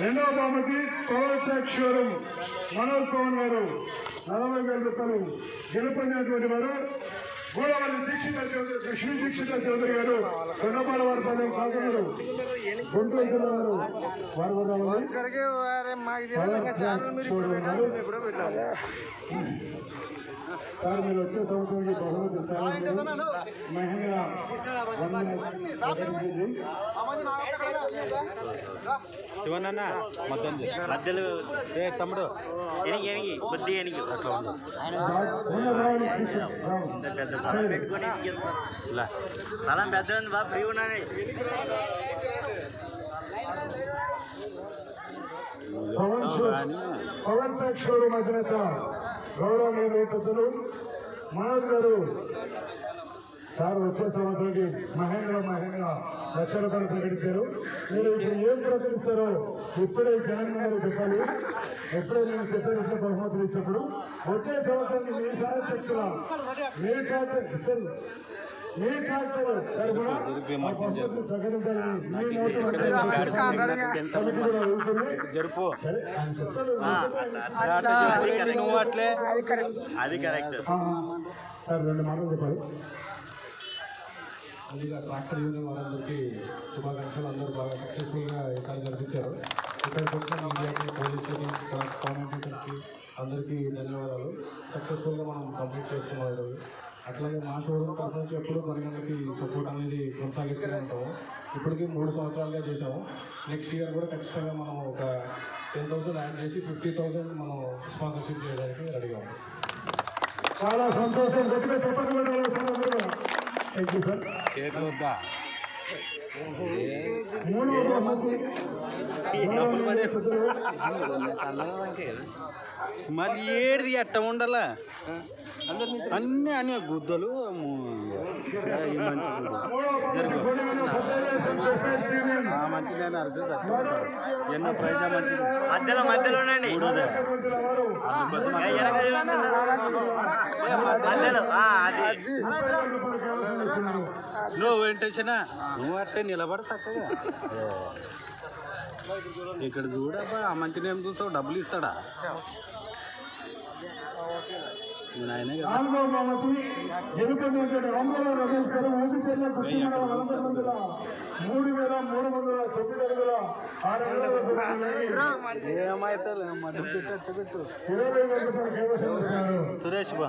రెండవ బహుమతి power track showroom. Manoj Pavan గారు నలభై వేల రూపాయలు గెలుపొందినటువంటి వారు. గోడవల్లి దీక్షిత చౌదరి లక్ష్మీ దీక్షిత చౌదరి గారు కొండపాల వారిపాలెం కాకున్నారు. గుంటూరు జిల్లా వారు వారు కూడా సార్ మీరు వచ్చే సంవత్సరానికి బహుమతి సార్ మహిళ శివనన్న మధ్య మధ్యలో ఏ తమ్ముడు. ఎనిగి ఎనిగి బుద్ధి ఎనిగి. అట్లా ఉంది స్థలం పెట్టుకొని ఎనిగేస్తున్నారు. ఇలా స్థలం పెద్ద ఉంది బా ఫ్రీ ఉన్నాను. పవన్ అధినేత గౌరవనీయ పెద్దలు మనోజ్ గారు. సార్ వచ్చే సంవత్సరానికి మహేంద్ర మహేంద్ర లక్ష రూపాయలు ప్రకటించారు. మీరు ఇప్పుడు ఏం ప్రకటిస్తారో ఇప్పుడే జగన్ గారు చెప్పాలి. ఎప్పుడే నేను చెప్పినట్లు బహుమతులు ఇచ్చినప్పుడు వచ్చే సంవత్సరానికి మీ సార్ చెప్తున్నా. మీ జరుపు అట్లే అది కరెక్ట్. సార్ రెండు మాటలు చెప్పాలి. ముందుగా ట్రాక్టర్ యూనియన్ వాళ్ళందరికీ శుభాకాంక్షలు. అందరూ బాగా సక్సెస్ఫుల్గా ఈసారి జరిపించారు. ఇక్కడికి వచ్చిన మీడియాకి పోలీసులకి కామెంటేటర్స్కి అందరికీ ధన్యవాదాలు. సక్సెస్ఫుల్గా మనం కంప్లీట్ చేసుకున్నాం ఈరోజు అట్లాగే మా షోరూమ్ తరఫు నుంచి ఎప్పుడు మనకి సపోర్ట్ అనేది కొనసాగిస్తూనే ఉంటాము. ఇప్పటికీ మూడు సంవత్సరాలుగా చేసాము నెక్స్ట్ ఇయర్ కూడా ఖచ్చితంగా మనం ఒక టెన్ థౌసండ్ యాడ్ చేసి ఫిఫ్టీ థౌసండ్ మనం స్పాన్సర్షిప్ చేయడానికి రెడీగా ఉన్నాం. చాలా సంతోషం. గట్టిగా చెప్పండి థ్యాంక్ యూ సార్ మరి ఏడిది ఎట్ట ఉండాలా? అన్ని అన్ని గుద్దలు మంచి నేను ఎన్నో ప్రైజా మంచిది. మధ్యలో మధ్యలో. నువ్వు నువ్వు అట్లే నిలబడి చక్కగా. ఇక్కడ చూడబ్బా ఆ మంచి నేమ్ చూస్తావు డబ్బులు ఇస్తాడా? మూడు వేల మూడు వందల తొమ్మిది అడుగుల ఆరు ఏమైతే సురేష్ బా.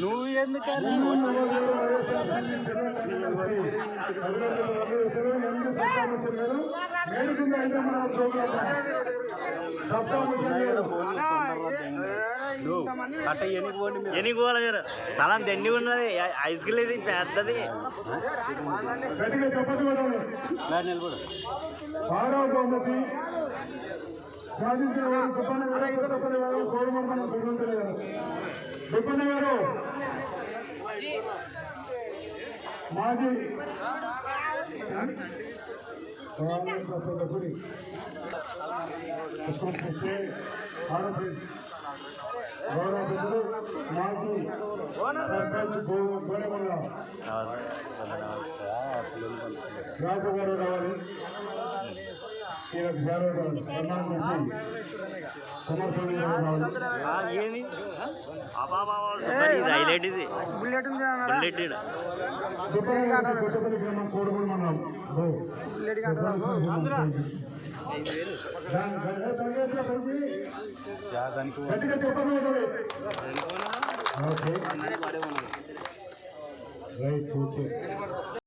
నువ్వు ఎందుకని నువ్వు అట్ట ఎనిపోండి మీరు స్థలం దండి ఉన్నది ఐస్ క్రీమ్ ఇది పెద్దది నిలబడు సాధించిన వారు దుప్పన్న గారు దుప్పన్న గారు కోరుమండలం భగవంతుడు గారు దుప్పన్న గారు మాజీ పుడి పుష్పే ఆరో ప్రైజ్ గౌరవ పెద్దలు మాజీ సర్పంచ్ గోడమల్ల. రాజు గారు రావాలి. సేవ సన్మానం చేసి కుమారస్వామి కొత్తపల్లి గ్రామం మండలం గట్టిగా చెప్పండి ఓకే. Right okay.